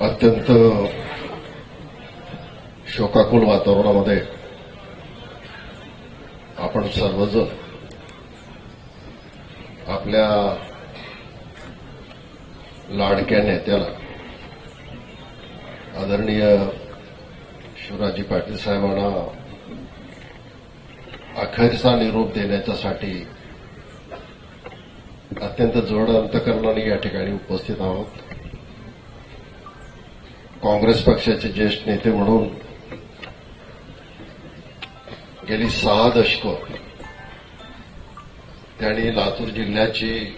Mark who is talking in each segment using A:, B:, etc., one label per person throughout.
A: अत्यंत शोकाकुल वातावरणामध्ये आपण सर्वजण आपल्या लाडक्या नेत्याला आदरणीय शिवराजी पाटील साहेबांना अखेरचा निरोप देण्याच्यासाठी अत्यंत जड अंतकरणाने या ठिकाणी उपस्थित आहोत. काँग्रेस पक्षाचे ज्येष्ठ नेते म्हणून गेली सहा दशकं त्यांनी लातूर जिल्ह्याची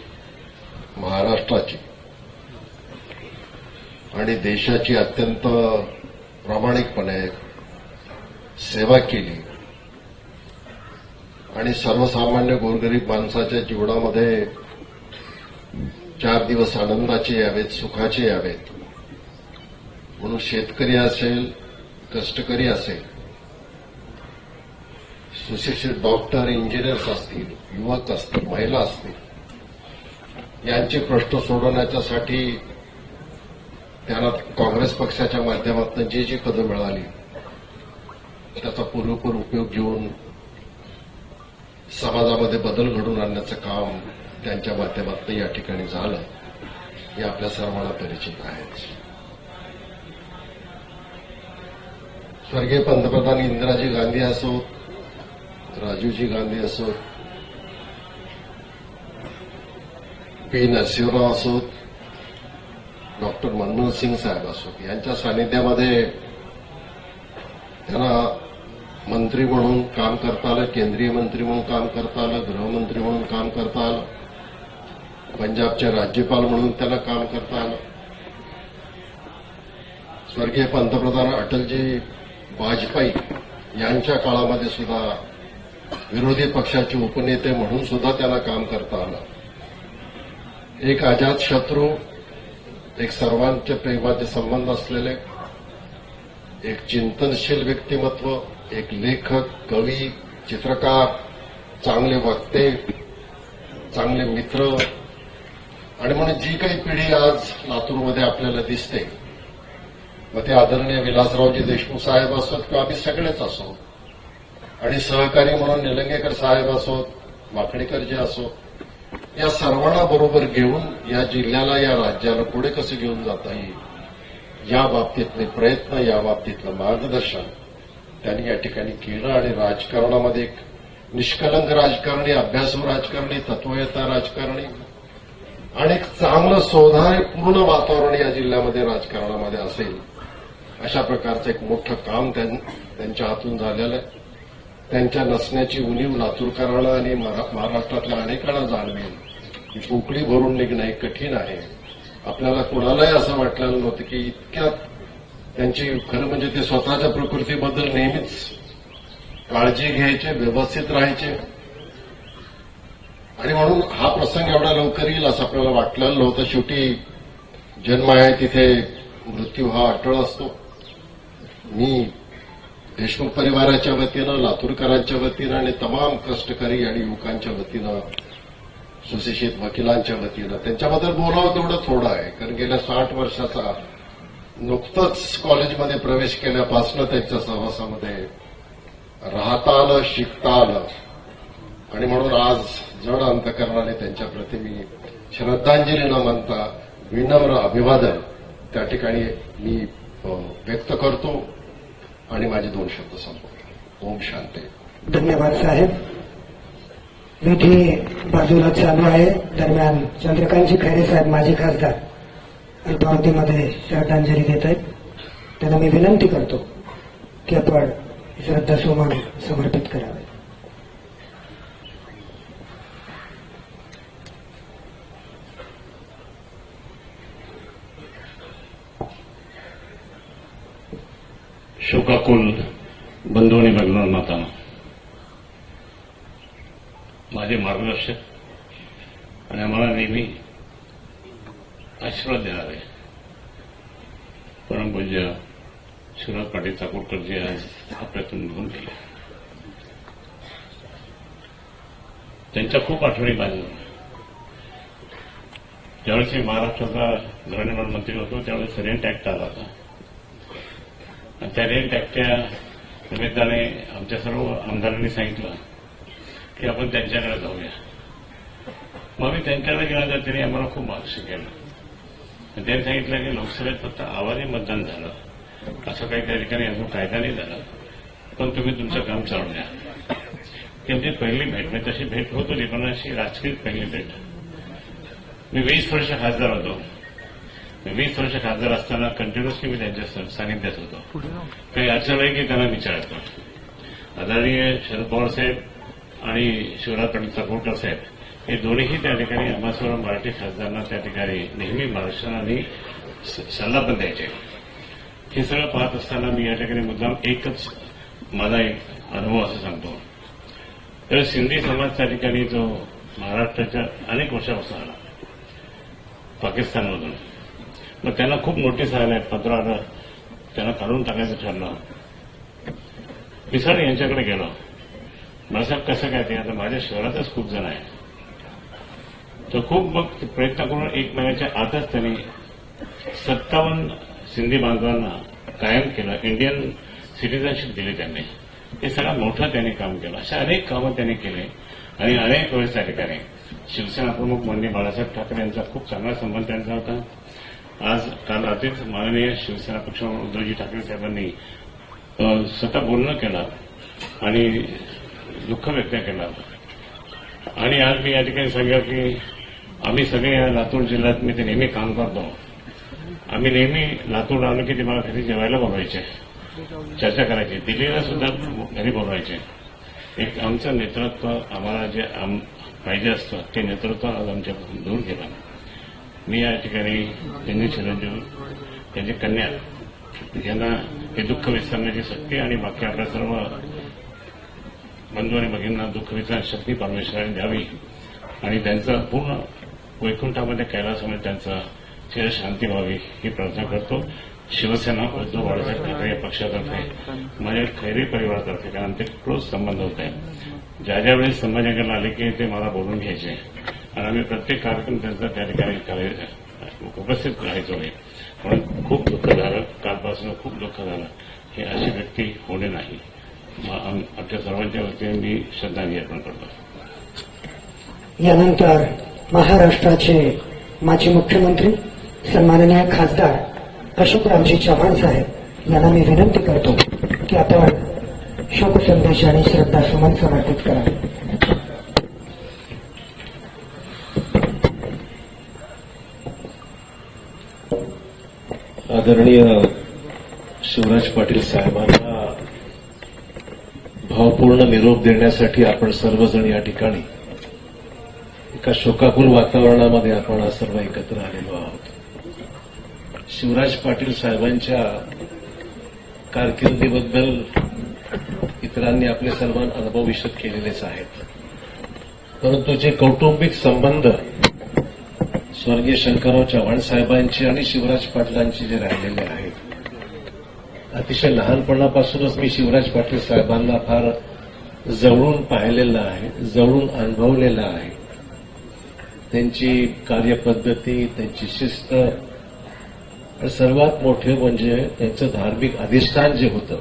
A: महाराष्ट्राची आणि देशाची अत्यंत प्रामाणिकपणे सेवा केली. आणि सर्वसामान्य गोरगरीब माणसाच्या जीवनामध्ये चार दिवस आनंदाचे यावेत सुखाचे यावेत. म्हणून शेतकरी असेल कष्टकरी असेल सुशिक्षित डॉक्टर इंजिनियर्स असतील युवक असतील महिला असतील यांचे प्रश्न सोडवण्याच्यासाठी त्यांना काँग्रेस पक्षाच्या माध्यमातून जे जी कदम मिळाली त्याचा पुरेपूर उपयोग घेऊन समाजामध्ये बदल घडून आणण्याचं काम त्यांच्या माध्यमातून या ठिकाणी झालं. हे आपल्या सर्वांना परिचित आहेच स्वर्गीय पंतप्रधान इंदिराजी गांधी असोत राजीवजी गांधी असोत पी नरसिंहराव असोत डॉक्टर मनमोहन सिंग साहेब असोत. यांच्या सानिध्यामध्ये त्यांना मंत्री म्हणून काम करता आलं केंद्रीय मंत्री म्हणून काम करता आलं गृहमंत्री म्हणून काम करता आलं पंजाबचे राज्यपाल म्हणून त्यांना काम करता आलं स्वर्गीय पंतप्रधान अटलजी वाजपेयी यांच्या काळामध्ये सुद्धा विरोधी पक्षाचे उपनेते म्हणून सुद्धा त्याला काम करता आलं. एक अजात शत्रू एक सर्वांचे प्रेमाचे संबंध असलेले एक चिंतनशील व्यक्तिमत्व एक लेखक कवी चित्रकार चांगले वक्ते चांगले मित्र. आणि म्हणून जी काही पिढी आज लातूरमध्ये आपल्याला दिसते मग ते आदरणीय विलासरावजी देशमुख साहेब असोत किंवा आम्ही सगळेच असो. आणि सहकारी म्हणून निलंगेकर साहेब असोत माकडीकर जे असोत या सर्वांना बरोबर घेऊन या जिल्ह्याला या राज्याला पुढे कसं घेऊन जाता येईल? या बाबतीतले प्रयत्न या बाबतीतलं मार्गदर्शन त्यांनी या ठिकाणी केलं आणि राजकारणामध्ये एक निष्कलंक राजकारणी अभ्यासू राजकारणी तत्वयता राजकारणी आणि एक चांगलं सौधार्यपूर्ण वातावरण या जिल्ह्यामध्ये राजकारणामध्ये असेल. अशा प्रकारचं एक मोठं काम त्यां- त्यांच्या हातून झालेलं आहे. त्यांच्या नसण्याची उणीव लातूरकरांना आणि महा- महाराष्ट्रातल्या अनेकांना जाणवेल. की पोकळी भरून निघणं हे कठीण आहे. आपल्याला कोणालाही असं वाटलेलं नव्हतं की इतक्यात त्यांची खरं म्हणजे ते स्वतःच्या प्रकृतीबद्दल नेहमीच काळजी घ्यायचे व्यवस्थित राहायचे. आणि म्हणून हा प्रसंग एवढा लवकर येईल असं आपल्याला वाटलेलं नव्हतं. शेवटी जन्म आहे तिथे मृत्यू हा अटळ असतो. मी देशमुख परिवाराच्या वतीनं लातूरकरांच्या वतीनं आणि तमाम कष्टकरी आणि युवकांच्या वतीनं सुशिक्षित वकिलांच्या वतीनं त्यांच्याबद्दल बोलावं तेवढं थोडं आहे. कारण गेल्या साठ वर्षाचा नुकतंच कॉलेजमध्ये प्रवेश केल्यापासून त्यांच्या सहवासामध्ये राहता आलं शिकता आलं. आणि म्हणून आज जड अंतकरणाने त्यांच्याप्रती मी श्रद्धांजली न मानता विनम्र अभिवादन त्या ठिकाणी मी व्यक्त करतो. आणि माझे दोन शब्द संपवले. ओम शांती.
B: धन्यवाद साहेब. विधी बाजूला चालू आहे. दरम्यान चंद्रकांतजी खैरे साहेब माझे खासदार अल्पावधीमध्ये श्रद्धांजली देत आहेत. त्यांना मी विनंती करतो की आपण श्रद्धासुमन समर्पित करावे.
C: शोकाकुल बंधू आणि भगिनी माझे मार्गदर्शक आणि आम्हाला नेहमी आशीर्वाद देणारे परमपूज्य शिवराज पाटील चाकूरकर जे आज आपल्यातून निघून गेले त्यांच्या खूप आठवणी माझ्या ज्यावेळेस मी महाराष्ट्राचा गृहनिर्माण मंत्री होतो त्यावेळेस रेंट ऍक्ट आला होता त्याने त्याच्या निमित्ताने आमच्या सर्व आमदारांनी सांगितलं की आपण त्यांच्याकडे जाऊया. मग मी त्यांच्याकडे गेल्यानंतर त्यांनी आम्हाला खूप मार्गदर्शन केलं. त्यांनी सांगितलं की लोकसभेत फक्त आवाजी मतदान झालं. असं काही त्या ठिकाणी अजून कायदा नाही झाला. पण तुम्ही तुमचं काम चालू द्या. ती आमची पहिली भेट म्हणजे तशी भेट होत होती पण अशी राजकीय पहिली भेट. मी वीस वर्ष खासदार होतो. वीस वर्ष खासदार असताना कंटिन्युअसली मी त्यांच्या सानिध्यात होतो. काही अचानक की त्यांना विचारायचो आदरणीय शरद पवार साहेब आणि शिवराज पाटील चाकूरकर साहेब हे दोन्हीही त्या ठिकाणी आम्हासर्व मराठी खासदारांना त्या ठिकाणी नेहमी स- सल्ला पण द्यायचे. हे सगळं पाहत असताना मी या ठिकाणी मुद्दाम एकच माझा एक अनुभव असं सांगतो. तर सिंधी समाज त्या ठिकाणी जो महाराष्ट्राच्या अनेक वर्षापासून आला पाकिस्तानमधून. मग त्यांना खूप नोटीस आल्या पत्र आलं त्यांना काढून टाकायचं ठरलं. पिसाळ यांच्याकडे गेलो. साहेब कसं काय ते आता माझ्या शहरातच खूप जण आहे तर खूप मग प्रयत्न करून एक महिन्याच्या आतच त्यांनी सत्तावन्न सिंधी बांधवांना कायम केलं. इंडियन सिटीजनशिप दिली त्यांनी. हे सगळं मोठं त्यांनी काम केलं. अशा अनेक कामं त्यांनी केले. आणि अनेक वेळेस त्या ठिकाणी शिवसेना प्रमुख माननीय बाळासाहेब ठाकरे यांचा खूप चांगला संबंध त्यांचा होता. आज काल रात्रीच माननीय शिवसेना पक्ष उद्धवजी ठाकरे साहेबांनी स्वतः बोलणं केलं आणि दुःख व्यक्त केलं. आणि आज मी या ठिकाणी सांगेल की आम्ही सगळे या लातूर जिल्ह्यात मी ते नेहमी काम करतो. आम्ही नेहमी लातूर आलो की ते मला घरी जेवायला बोलवायचे. चर्चा करायची. दिल्लीला सुद्धा घरी बोलवायचे. एक आमचं नेतृत्व आम्हाला जे आम- पाहिजे असतं ते नेतृत्व आज आमच्या दूर गेलं मी या ठिकाणी त्यांनी चिरंजीव त्यांची कन्या यांना हे दुःख विसरण्याची शक्ती आणि बाकी आपल्या सर्व बंधू आणि भगिनींना दुःख विसरण्याची शक्ती परमेश्वराने द्यावी. आणि त्यांचं पूर्ण वैकुंठामध्ये कैलासामध्ये त्यांचं चिर शांती व्हावी ही प्रार्थना करतो. शिवसेना उद्धव बाळासाहेब ठाकरे या पक्षातर्फे माझ्या खैरी परिवारातर्फे कारण ते क्लोज संबंध होते. ज्या ज्या वेळेस संभाजीनगरला आले की ते मला बोलून घ्यायचे. आणि आम्ही प्रत्येक कार्यक्रम त्यांचा त्या ठिकाणी उपस्थित राहायचो नाही. म्हणून खूप दुःख झालं. कालपासून खूप दुःख झालं. हे अशी व्यक्ती होणे नाही. आमच्या सर्वांच्या वतीने मी श्रद्धांजली अर्पण करतो.
B: यानंतर महाराष्ट्राचे माजी मुख्यमंत्री सन्माननीय खासदार अशोकरावजी चव्हाण साहेब यांना मी विनंती करतो की आपण शोकसंदेश आणि श्रद्धा सुमन समर्पित करावे.
D: आदरणीय शिवराज पाटील साहेबांना भावपूर्ण निरोप देण्यासाठी आपण सर्वजण या ठिकाणी एका शोकाकुल वातावरणामध्ये आपण आज सर्व एकत्र आलेलो आहोत. शिवराज पाटील साहेबांच्या कारकिर्दीबद्दल इतरांनी आपले सर्वांना अनुभव विशद केलेलेच आहेत. परंतु जे कौटुंबिक संबंध स्वर्गीय शंकरराव चव्हाण साहेबांची आणि शिवराज पाटलांची जे राहिलेले आहेत. अतिशय लहानपणापासूनच मी शिवराज पाटील साहेबांना फार जवळून पाहिलेलं आहे जवळून अनुभवलेलं आहे. त्यांची कार्यपद्धती त्यांची शिस्त सर्वात मोठे म्हणजे त्यांचं धार्मिक अधिष्ठान जे होतं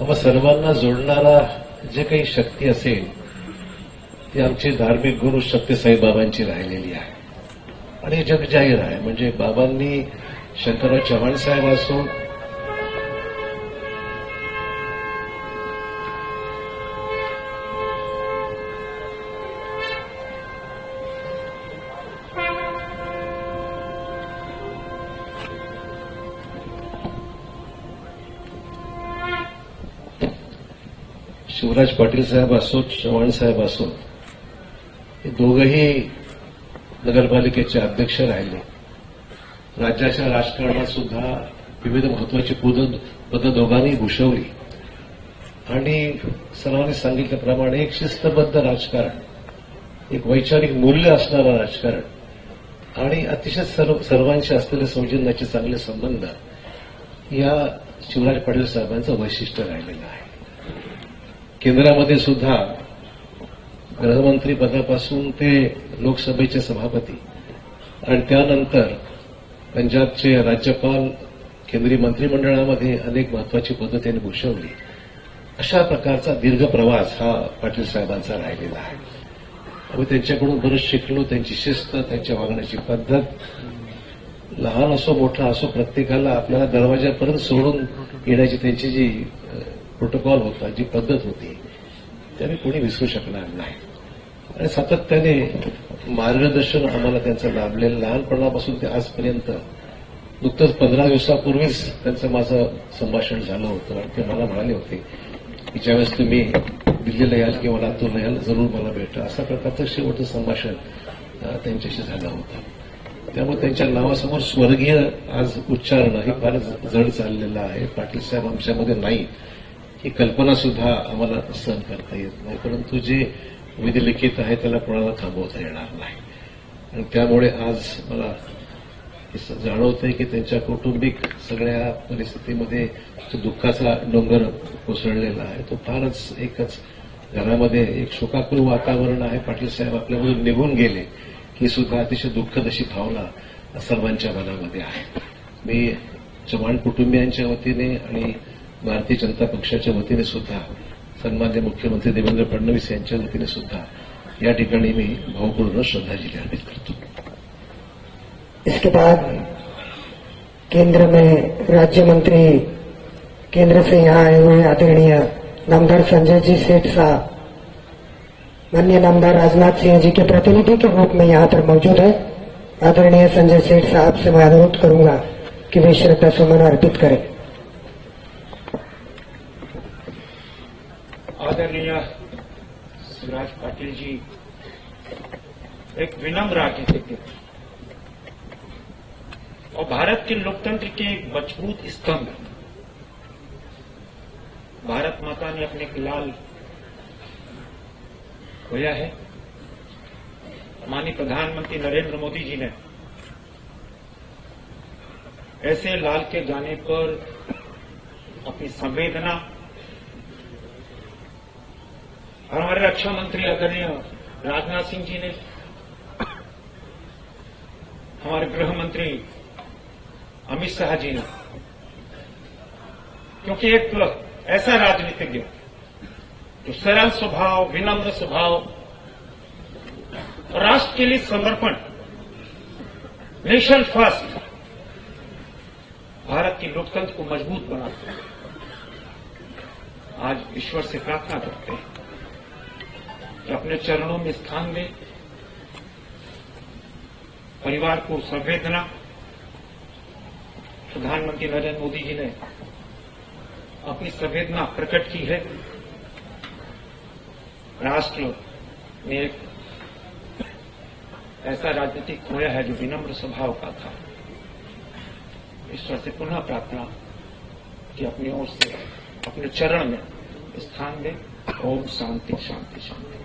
D: आम्हा सर्वांना जोडणारा जे काही शक्ती असेल ती आमची धार्मिक गुरु शक्ती साईबाबांची राहिलेली आहे. आणि हे जग जाहीर आहे. म्हणजे बाबांनी शंकरराव चव्हाण साहेब असो शिवराज पाटील साहेब असोत चव्हाण साहेब असोत हे दोघही नगरपालिकेचे अध्यक्ष राहिले. राज्याच्या राजकारणात सुद्धा विविध महत्वाची पद पदं दोघांनी भूषवली. आणि सर्वांनी सांगितल्याप्रमाणे एक शिस्तबद्ध राजकारण एक वैचारिक मूल्य असणारं राजकारण आणि अतिशय सर्व सर्वांशी असलेले सौजन्याचे चांगले संबंध या शिवराज पाटील साहेबांचं वैशिष्ट्य राहिलेलं आहे. केंद्रामध्ये सुद्धा गृहमंत्री पदापासून ते लोकसभेचे सभापती. आणि त्यानंतर पंजाबचे राज्यपाल केंद्रीय मंत्रिमंडळामध्ये अनेक महत्वाची पदं त्यांनी भूषवली. अशा प्रकारचा दीर्घ प्रवास हा पाटील साहेबांचा राहिलेला आहे. आम्ही त्यांच्याकडून बरंच शिकलो त्यांची शिस्त त्यांच्या वागण्याची पद्धत. लहान असो मोठा असो प्रत्येकाला आपल्याला दरवाजापर्यंत सोडून येण्याची त्यांची जी प्रोटोकॉल होता जी पद्धत होती त्याने कोणी विसरू शकणार नाही. आणि सातत्याने मार्गदर्शन आम्हाला त्यांचं लाभलेलं लहानपणापासून ते आजपर्यंत नुकतंच पंधरा दिवसापूर्वीच त्यांचं माझं संभाषण झालं होतं. आणि ते मला म्हणाले होते की ज्यावेळेस तुम्ही दिल्लीला याल किंवा लातूरला याल जरूर मला भेटा. अशा प्रकारचं शेवटचं संभाषण त्यांच्याशी झालं होतं. त्यामुळे त्यांच्या नावासमोर स्वर्गीय आज उच्चारणं हे फारच जड चाललेलं आहे. पाटील साहेब आमच्यामध्ये नाही ही कल्पना सुद्धा आम्हाला सहन करता येत नाही. परंतु जे विधिलिखित आहे त्याला कोणाला थांबवता येणार नाही. आणि त्यामुळे आज मला हे जाणवतंय की त्यांच्या कौटुंबिक सगळ्या परिस्थितीमध्ये जो दुःखाचा डोंगर कोसळलेला आहे तो फारच एकच घरामध्ये एक शोकाकुल वातावरण आहे. पाटील साहेब आपल्यामधून निघून गेले ही सुद्धा अतिशय दुःखद अशी भावना सर्वांच्या मनामध्ये आहे. मी चव्हाण कुटुंबियांच्या वतीने आणि भारतीय जनता पक्षाच्या वतीने सुद्धा मुख्यमंत्री देवेंद्र फडणवीस मी भावपूर्ण श्रद्धांजली अर्पित करतो.
B: इसके बाद केंद्र में राज्य मंत्री केंद्र से यहाँ आए हुए आदरणीय नामदार संजय जी सेठ साहब, माननीय नामदार राजनाथ सिंह जी के प्रतिनिधि के रूप में यहाँ पर मौजूद है। आदरणीय संजय सेठ साहब से मैं अनुरोध करूँगा कि वे श्रद्धा सुमन अर्पित करें
E: आदरणीय पाटिल जी। एक विनम्र राजनीतिज्ञ और भारत के लोकतंत्र के एक मज़बूत स्तंभ। भारत माता ने अपने लाल खोया है। माननीय प्रधानमंत्री नरेंद्र मोदी जी ने ऐसे लाल के जाने पर अपनी संवेदना और हमारे रक्षा मंत्री आदरणीय राजनाथ सिंह जी ने, हमारे गृह मंत्री अमित शाह जी ने, क्योंकि एक ऐसा राजनीतिज्ञ जो सरल स्वभाव, विनम्र स्वभाव, राष्ट्र के लिए समर्पण नेशन फ़र्स्ट, भारत की लोकतंत्र को मज़बूत बनाते हैं। आज ईश्वर से प्रार्थना करते हैं। अपने चरणों में स्थान दे परिवार को संवेदना। प्रधानमंत्री नरेंद्र मोदी जी ने अपनी संवेदना प्रकट की है। राष्ट्र में एक ऐसा राजनीतिक खोया है जो विनम्र स्वभाव का था। ईश्वर से पुनः प्रार्थना कि अपनी ओर से, अपने चरण में स्थान दे। ओम शांति शांति शांति।